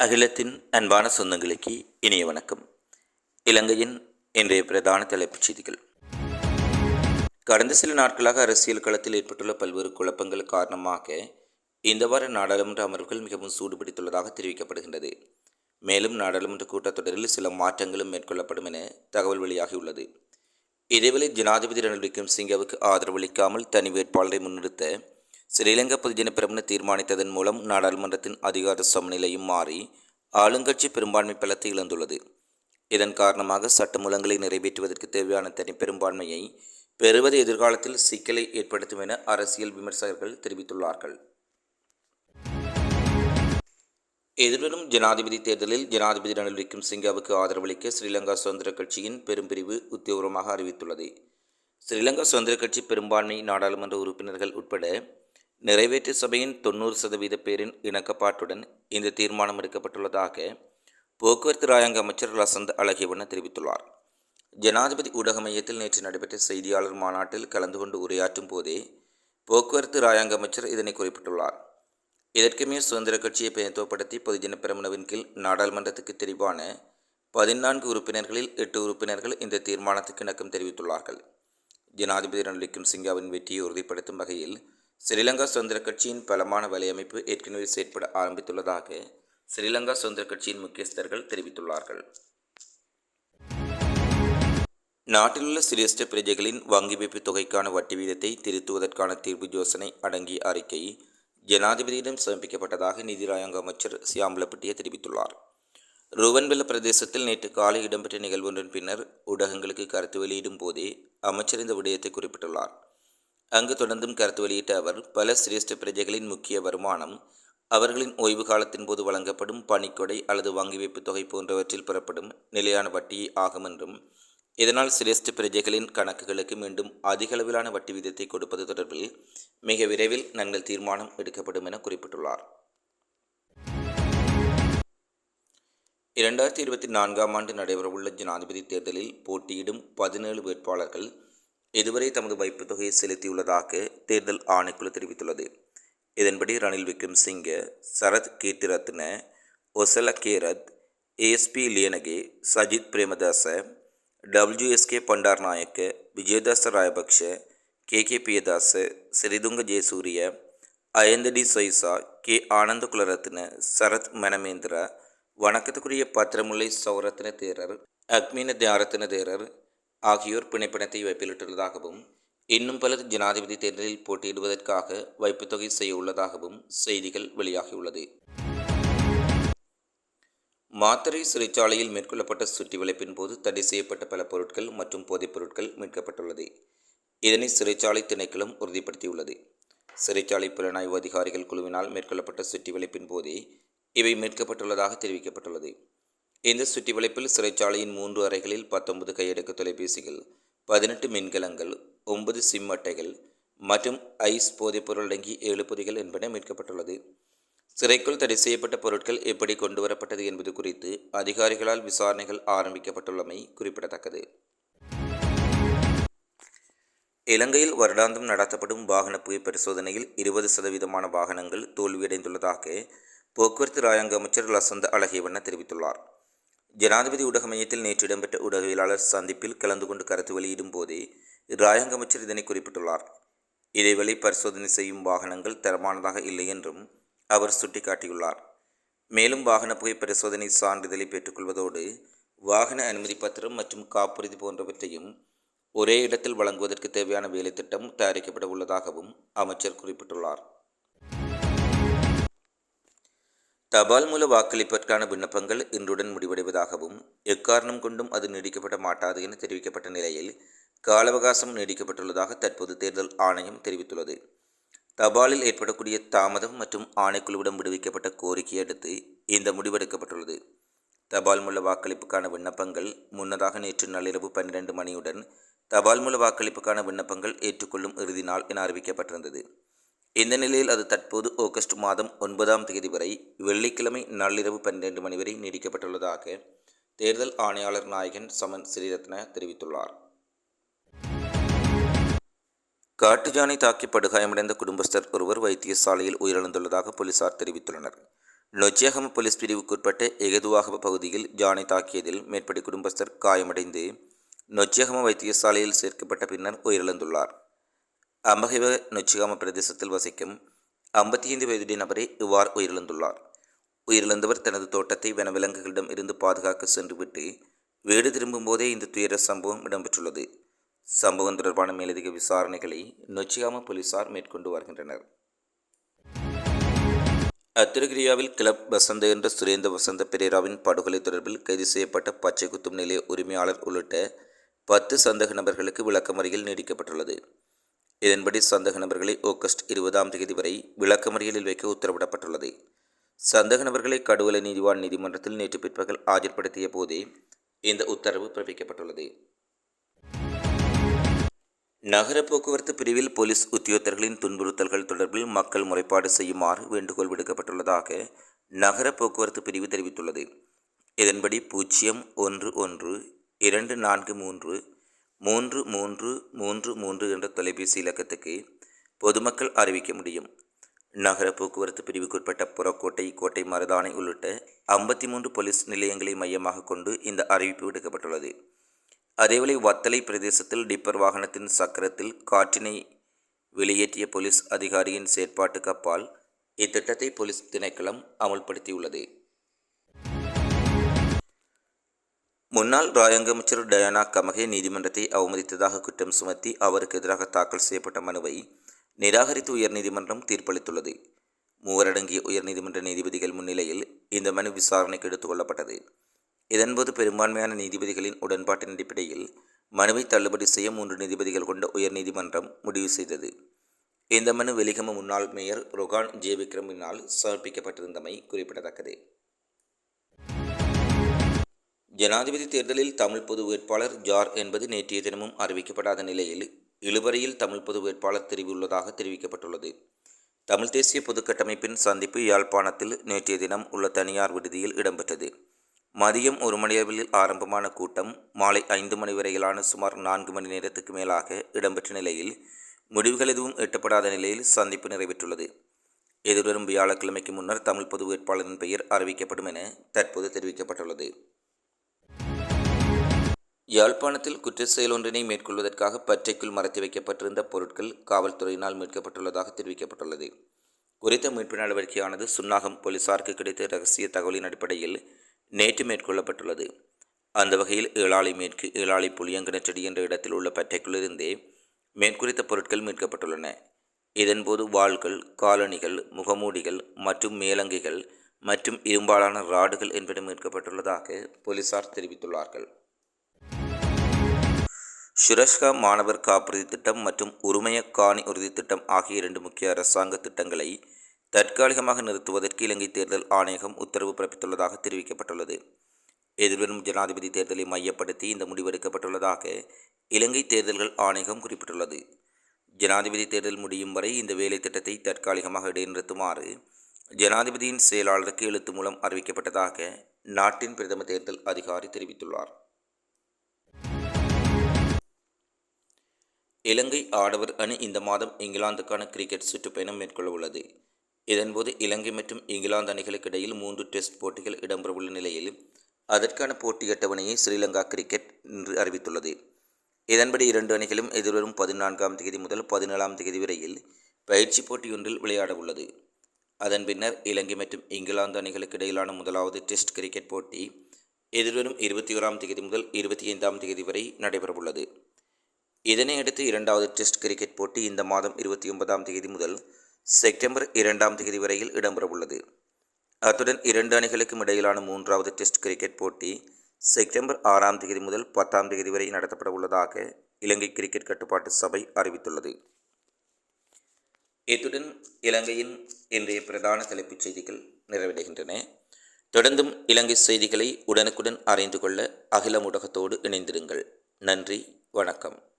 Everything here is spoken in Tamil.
அகிலத்தின் அன்பான சொந்தங்களுக்கு இனிய வணக்கம். இலங்கையின் இன்றைய பிரதான தலைப்புச் செய்திகள். கடந்த சில நாட்களாக அரசியல் களத்தில் ஏற்பட்டுள்ள பல்வேறு குழப்பங்கள் காரணமாக இந்த வார நாடாளுமன்ற அமர்வுகள் மிகவும் சூடுபிடித்துள்ளதாக தெரிவிக்கப்படுகின்றது. மேலும் நாடாளுமன்ற கூட்டத்தொடரில் சில மாற்றங்களும் மேற்கொள்ளப்படும் என தகவல் வெளியாகியுள்ளது. இதேவேளை ஜனாதிபதி ரணில் விக்ரம்சிங்கவுக்கு ஆதரவளிக்காமல் தனி வேட்பாளரை முன்னிறுத்த ஸ்ரீலங்கா பொதுஜன பிரமுன தீர்மானித்ததன் மூலம் நாடாளுமன்றத்தின் அதிகார சமநிலையும் மாறி ஆளுங்கட்சி பெரும்பான்மை பலத்தை இழந்துள்ளது. இதன் காரணமாக சட்டமூலங்களை நிறைவேற்றுவதற்கு தேவையான தனி பெரும்பான்மையை பெறுவது எதிர்காலத்தில் சிக்கலை ஏற்படுத்தும் என அரசியல் விமர்சகர்கள் தெரிவித்துள்ளார்கள். எதிர்வரும் ஜனாதிபதி தேர்தலில் ஜனாதிபதி ரணில் விக்ரம்சிங்காவுக்கு ஆதரவளிக்க ஸ்ரீலங்கா சுதந்திர கட்சியின் பெரும்பிரிவு உத்தியோகமாக அறிவித்துள்ளது. ஸ்ரீலங்கா சுதந்திர கட்சி பெரும்பான்மை நாடாளுமன்ற உறுப்பினர்கள் உட்பட நிறைவேற்று சபையின் தொண்ணூறு சதவீத பேரின் இணக்கப்பாட்டுடன் இந்த தீர்மானம் எடுக்கப்பட்டுள்ளதாக போக்குவரத்து ராயங்க அமைச்சர் லசந்த் அழகியவண்ண தெரிவித்துள்ளார். ஜனாதிபதி ஊடக மையத்தில் நேற்று நடைபெற்ற செய்தியாளர் மாநாட்டில் கலந்து கொண்டு உரையாற்றும் போதே போக்குவரத்து ராயங்க அமைச்சர் இதனை குறிப்பிட்டுள்ளார். இதற்குமே சுதந்திர கட்சியை பிரதித்துவப்படுத்தி பொதுஜன பெரமுனவின் கீழ் நாடாளுமன்றத்துக்கு தெரிவான பதினான்கு உறுப்பினர்களில் எட்டு உறுப்பினர்கள் இந்த தீர்மானத்துக்கு இணக்கம் தெரிவித்துள்ளார்கள். ஜனாதிபதி ரணில் சிங்காவின் வெற்றியை உறுதிப்படுத்தும் வகையில் ஸ்ரீலங்கா சுதந்திர கட்சியின் பலமான வலையமைப்பு ஏற்கனவே செயற்பட ஆரம்பித்துள்ளதாக ஸ்ரீலங்கா சுதந்திர கட்சியின் முக்கியஸ்தர்கள் தெரிவித்துள்ளார்கள். நாட்டிலுள்ள சிரேஷ்ட பிரஜைகளின் வங்கி வைப்பு தொகைக்கான வட்டி வீதத்தை திருத்துவதற்கான தீர்வு யோசனை அடங்கிய அறிக்கை ஜனாதிபதியிடம் சமர்ப்பிக்கப்பட்டதாக நிதிராயங்க அமைச்சர் சியாம்பலப்பட்டிய தெரிவித்துள்ளார். ருவன்வெல்ல பிரதேசத்தில் நேற்று காலை இடம்பெற்ற நிகழ்வொன்றின் பின்னர் ஊடகங்களுக்கு கருத்து வெளியிடும் போதே அமைச்சர் இந்த விடயத்தை குறிப்பிட்டுள்ளார். அங்கு தொடர்ந்தும் கருத்து வெளியிட்ட அவர் பல சிரேஷ்ட பிரஜைகளின் முக்கிய வருமானம் அவர்களின் ஓய்வு காலத்தின் போது வழங்கப்படும் பணிக்கொடை அல்லது வங்கி வைப்பு தொகை போன்றவற்றில் பெறப்படும் நிலையான வட்டி ஆகும் என்றும் இதனால் சிரேஷ்ட பிரஜைகளின் கணக்குகளுக்கு மீண்டும் அதிகளவிலான வட்டி விதத்தை கொடுப்பது தொடர்பில் மிக விரைவில் நாங்கள் தீர்மானம் எடுக்கப்படும் என குறிப்பிட்டுள்ளார். இரண்டாயிரத்தி இருபத்தி நான்காம் ஆண்டு நடைபெறவுள்ள ஜனாதிபதி தேர்தலில் போட்டியிடும் பதினேழு வேட்பாளர்கள் இதுவரை தமது வைப்பு தொகையை செலுத்தியுள்ளதாக தேர்தல் ஆணைக்குழு தெரிவித்துள்ளது. இதன்படி Ranil Wickramasinghe Sarath Keerthiratne Oshala Herath ASP Liyanage Sajith Premadasa WSK Bandara Nayake Wijeyadasa Rajapaksha K K Piyadasa Sirithunga Jayasuriya Ajantha de Zoysa K Ananda Kularatne Sarath Manamendra வணக்கத்துக்குரிய பத்திரமுல்லை சௌரத்ன தேரர் அக்மீன தியாரத்ன தேரர் ஆகியோர் பிணைப்பிணத்தை வைப்பிலிட்டுள்ளதாகவும் இன்னும் பலர் ஜனாதிபதி தேர்தலில் போட்டியிடுவதற்காக வைப்புத்தொகை செய்ய உள்ளதாகவும் செய்திகள் வெளியாகியுள்ளது. மாத்தறை சிறைச்சாலையில் மேற்கொள்ளப்பட்ட சுற்றி வளைப்பின் போது தடை செய்யப்பட்ட பல பொருட்கள் மற்றும் போதைப் பொருட்கள் மீட்கப்பட்டுள்ளது. இதனை சிறைச்சாலை திணைக்களம் உறுதிப்படுத்தியுள்ளது. சிறைச்சாலை புலனாய்வு அதிகாரிகள் குழுவினால் மேற்கொள்ளப்பட்ட சுற்றி வளைப்பின் போதே இவை மீட்கப்பட்டுள்ளதாக தெரிவிக்கப்பட்டுள்ளது. இந்த சுற்றி வளைப்பில் சிறைச்சாலையின் மூன்று அறைகளில் பத்தொன்பது கையடக்க தொலைபேசிகள் பதினெட்டு மின்கலங்கள் ஒன்பது சிம் அட்டைகள் மற்றும் ஐஸ் போதைப்பொருள் அடங்கி ஏழு பொதிகள் என்பன மீட்கப்பட்டுள்ளது. சிறைக்குள் தடை செய்யப்பட்ட பொருட்கள் எப்படி கொண்டு வரப்பட்டது என்பது குறித்து அதிகாரிகளால் விசாரணைகள் ஆரம்பிக்கப்பட்டுள்ளமை குறிப்பிடத்தக்கது. இலங்கையில் வருடாந்தம் நடத்தப்படும் வாகன புகை பரிசோதனையில் இருபது சதவீதமான வாகனங்கள் தோல்வியடைந்துள்ளதாக போக்குவரத்து ராயங்க அமைச்சர் லசந்த அழகியவண்ண தெரிவித்துள்ளார். ஜனாதிபதி ஊடக மையத்தில் நேற்று இடம்பெற்ற ஊடகவியலாளர் சந்திப்பில் கலந்து கொண்டு கருத்து வெளியிடும் போதே ராயங்க அமைச்சர் இதனை குறிப்பிட்டுள்ளார். இதேவேளை பரிசோதனை செய்யும் வாகனங்கள் தரமானதாக இல்லை என்றும் அவர் சுட்டிக்காட்டியுள்ளார். மேலும் வாகன புகை பரிசோதனை சான்றிதழை பெற்றுக்கொள்வதோடு வாகன அனுமதி பத்திரம் மற்றும் காப்புறுதி போன்றவற்றையும் ஒரே இடத்தில் வழங்குவதற்கு தேவையான வேலைத்திட்டம் தயாரிக்கப்பட உள்ளதாகவும் அமைச்சர் குறிப்பிட்டுள்ளார். தபால் மூல வாக்களிப்பதற்கான விண்ணப்பங்கள் இன்றுடன் முடிவடைவதாகவும் எக்காரணம் கொண்டும் அது நீடிக்கப்பட மாட்டாது என தெரிவிக்கப்பட்ட நிலையில் கால அவகாசம் நீடிக்கப்பட்டுள்ளதாக தற்போது தேர்தல் ஆணையம் தெரிவித்துள்ளது. தபாலில் ஏற்படக்கூடிய தாமதம் மற்றும் ஆணைக்குழுவிடம் விடுவிக்கப்பட்ட கோரிக்கையை அடுத்து இந்த முடிவெடுக்கப்பட்டுள்ளது தபால் மூல வாக்களிப்புக்கான விண்ணப்பங்கள் முன்னதாக நேற்று நள்ளிரவு பன்னிரண்டு மணியுடன் தபால் மூல வாக்களிப்புக்கான விண்ணப்பங்கள் ஏற்றுக்கொள்ளும் இறுதி நாள் என அறிவிக்கப்பட்டிருந்தது. இந்த நிலையில் அது தற்போது ஆகஸ்ட் மாதம் ஒன்பதாம் தேதி வரை வெள்ளிக்கிழமை நள்ளிரவு பன்னிரண்டு மணி வரை நீடிக்கப்பட்டுள்ளதாக தேர்தல் ஆணையாளர் நாயகன் சமன் ஸ்ரீரத்ன தெரிவித்துள்ளார். காட்டுஜானை தாக்கி படுகாயமடைந்த குடும்பஸ்தர் ஒருவர் வைத்தியசாலையில் உயிரிழந்துள்ளதாக போலீசார் தெரிவித்துள்ளனர். நொச்சியகம போலீஸ் பிரிவுக்குட்பட்ட எகதுவாகம பகுதியில் ஜானை தாக்கியதில் மேற்படி குடும்பஸ்தர் காயமடைந்து நொச்சியகம வைத்தியசாலையில் சேர்க்கப்பட்ட பின்னர் உயிரிழந்துள்ளார். அம்பகைவ நொச்சிகாம பிரதேசத்தில் வசிக்கும் ஐம்பத்தி ஐந்து வயதுடைய நபரே இவ்வாறு உயிரிழந்துள்ளார். உயிரிழந்தவர் தனது தோட்டத்தை வனவிலங்குகளிடம் இருந்து பாதுகாக்க சென்றுவிட்டு வீடு திரும்பும் போதே இந்த துயர சம்பவம் இடம்பெற்றுள்ளது. சம்பவம் தொடர்பான மேலதிக விசாரணைகளை நொச்சியாம போலீசார் மேற்கொண்டு வருகின்றனர். அத்திருகிரியாவில் கிளப் வசந்த என்ற சுரேந்த வசந்த பெரேராவின் படுகொலை தொடர்பில் கைது செய்யப்பட்ட பச்சை குத்தும் நிலைய உரிமையாளர் உள்ளிட்ட பத்து சந்தக நபர்களுக்கு விளக்கமறியல் நீடிக்கப்பட்டுள்ளது. இதன்படி சந்தக நபர்களை ஆகஸ்ட் இருபதாம் தேதி வரை விளக்கமறியலில் வைக்க உத்தரவிடப்பட்டுள்ளது. சந்தக நபர்களை கடுவலை நீதிவான் நீதிமன்றத்தில் நேற்று பிற்பகல் ஆஜர்படுத்திய போதே இந்த உத்தரவு பிறப்பிக்கப்பட்டுள்ளது. நகர போக்குவரத்து பிரிவில் போலீஸ் உத்தியோகத்தர்களின் துன்புறுத்தல்கள் தொடர்பில் மக்கள் முறைப்பாடு செய்யுமாறு வேண்டுகோள் விடுக்கப்பட்டுள்ளதாக நகர போக்குவரத்து பிரிவு தெரிவித்துள்ளது. இதன்படி பூஜ்ஜியம் ஒன்று ஒன்று இரண்டு நான்கு மூன்று மூன்று மூன்று மூன்று மூன்று என்ற தொலைபேசி இலக்கத்துக்கு பொதுமக்கள் அறிவிக்க முடியும். நகர போக்குவரத்து பிரிவுக்குட்பட்ட புறக்கோட்டை கோட்டை மருதானை உள்ளிட்ட ஐம்பத்தி மூன்று போலீஸ் நிலையங்களை மையமாக கொண்டு இந்த அறிவிப்பு விடுக்கப்பட்டுள்ளது. அதேவேளை வத்தலை பிரதேசத்தில் டிப்பர் வாகனத்தின் சக்கரத்தில் காற்றினை வெளியேற்றிய போலீஸ் அதிகாரியின் செயற்பாட்டுக்கு அப்பால் இத்திட்டத்தை போலீஸ் திணைக்களம் அமல்படுத்தியுள்ளது. முன்னாள் ராயங்க அமைச்சர் டயானா கமகே நீதிமன்றத்தை அவமதித்ததாக குற்றம் சுமத்தி அவருக்கு எதிராக தாக்கல் செய்யப்பட்ட மனுவை நிராகரித்து உயர்நீதிமன்றம் தீர்ப்பளித்துள்ளது. மூவரடங்கிய உயர்நீதிமன்ற நீதிபதிகள் முன்னிலையில் இந்த மனு விசாரணைக்கு எடுத்துக் கொள்ளப்பட்டது இதன்போது பெரும்பான்மையான நீதிபதிகளின் உடன்பாட்டின் அடிப்படையில் மனுவை தள்ளுபடி செய்ய மூன்று நீதிபதிகள் கொண்ட உயர்நீதிமன்றம் முடிவு செய்தது. இந்த மனு வெலிகம முன்னாள் மேயர் ரொகான் ஜே விக்ரமினால் சமர்ப்பிக்கப்பட்டிருந்தமை குறிப்பிடத்தக்கது. ஜனாதிபதி தேர்தலில் தமிழ் பொது வேட்பாளர் ஜார் என்பது நேற்றைய தினமும் அறிவிக்கப்படாத நிலையில் இழுவரையில் தமிழ் பொது வேட்பாளர் தெரிவித்துள்ளதாக தெரிவிக்கப்பட்டுள்ளது. தமிழ் தேசிய பொதுக்கட்டமைப்பின் சந்திப்பு யாழ்ப்பாணத்தில் நேற்றைய தினம் உள்ள தனியார் விடுதியில் இடம்பெற்றது. மதியம் ஒரு மணியளவில் ஆரம்பமான கூட்டம் மாலை ஐந்து மணி வரையிலான சுமார் நான்கு மணி நேரத்துக்கு மேலாக இடம்பெற்ற நிலையில் முடிவுகள் எதுவும் எட்டப்படாத நிலையில் சந்திப்பு நிறைவேற்றுள்ளது. எதிர்வரும் வியாழக்கிழமைக்கு முன்னர் தமிழ் பொது வேட்பாளரின் பெயர் அறிவிக்கப்படும் என தற்போது தெரிவிக்கப்பட்டுள்ளது. யாழ்ப்பாணத்தில் குற்ற செயல் ஒன்றினை மேற்கொள்வதற்காக பற்றைக்குள் மறைத்து வைக்கப்பட்டிருந்த பொருட்கள் காவல்துறையினால் மீட்கப்பட்டுள்ளதாக தெரிவிக்கப்பட்டுள்ளது. குறித்த மீட்பு நடவடிக்கையானது சுன்னாகம் போலீசாருக்கு கிடைத்த ரகசிய தகவலின் அடிப்படையில் நேற்று மேற்கொள்ளப்பட்டுள்ளது. அந்த வகையில் ஏழாளி மேற்கு ஏழாளி புளியங்கிணச்செடி என்ற இடத்தில் உள்ள பற்றைக்குள்ளிருந்தே மேற்குறித்த பொருட்கள் மீட்கப்பட்டுள்ளன. இதன்போது வாள்கள் காலணிகள் முகமூடிகள் மற்றும் மேலங்கிகள் மற்றும் இரும்பாலான ராடுகள் என்பன மீட்கப்பட்டுள்ளதாக போலீசார் தெரிவித்துள்ளார்கள். ஷுரஷ்கா மாணவர் காப்புறுதி திட்டம் மற்றும் உரிமைய காணி உறுதி திட்டம் ஆகிய இரண்டு முக்கிய அரசாங்க திட்டங்களை தற்காலிகமாக நிறுத்துவதற்கு இலங்கை தேர்தல் ஆணையகம் உத்தரவு பிறப்பித்துள்ளதாக தெரிவிக்கப்பட்டுள்ளது. எதிர்வரும் ஜனாதிபதி தேர்தலை மையப்படுத்தி இந்த முடிவெடுக்கப்பட்டுள்ளதாக இலங்கை தேர்தல்கள் ஆணையகம் குறிப்பிட்டுள்ளது. ஜனாதிபதி தேர்தல் முடியும் வரை இந்த வேலை திட்டத்தை தற்காலிகமாக இடைநிறுத்துமாறு ஜனாதிபதியின் செயலாளருக்கு எழுத்து மூலம் அறிவிக்கப்பட்டதாக நாட்டின் பிரதம தேர்தல் அதிகாரி தெரிவித்துள்ளார். இலங்கை ஆடவர் அணி இந்த மாதம் இங்கிலாந்துக்கான கிரிக்கெட் சுற்றுப்பயணம் மேற்கொள்ள உள்ளது இதன்போது இலங்கை மற்றும் இங்கிலாந்து அணிகளுக்கு இடையில் மூன்று டெஸ்ட் போட்டிகள் இடம்பெறவுள்ள நிலையில் அதற்கான போட்டி அட்டவணையை ஸ்ரீலங்கா கிரிக்கெட் இன்று அறிவித்துள்ளது. இதன்படி இரண்டு அணிகளும் எதிர்வரும் பதினான்காம் தேதி முதல் பதினேழாம் தேதி வரையில் பயிற்சி போட்டியொன்றில் விளையாட உள்ளது அதன் பின்னர் இலங்கை மற்றும் இங்கிலாந்து அணிகளுக்கு இடையிலான முதலாவது டெஸ்ட் கிரிக்கெட் போட்டி எதிர்வரும் இருபத்தி ஓராம் தேதி முதல் இருபத்தி ஐந்தாம் தேதி வரை நடைபெறவுள்ளது. இதனையடுத்து இரண்டாவது டெஸ்ட் கிரிக்கெட் போட்டி இந்த மாதம் இருபத்தி ஒன்பதாம் தேதி முதல் செப்டம்பர் இரண்டாம் தேதி வரையில் இடம்பெறவுள்ளது. அத்துடன் இரண்டு அணிகளுக்கும் இடையிலான மூன்றாவது டெஸ்ட் கிரிக்கெட் போட்டி செப்டம்பர் ஆறாம் தேதி முதல் பத்தாம் தேதி வரை நடத்தப்பட உள்ளதாக இலங்கை கிரிக்கெட் கட்டுப்பாட்டு சபை அறிவித்துள்ளது. இத்துடன் இலங்கையின் இன்றைய பிரதான தலைப்புச் செய்திகள் நிறைவடைகின்றன. தொடர்ந்தும் இலங்கை செய்திகளை உடனுக்குடன் அறிந்து கொள்ள அகில ஊடகத்தோடு இணைந்திருங்கள். நன்றி வணக்கம்.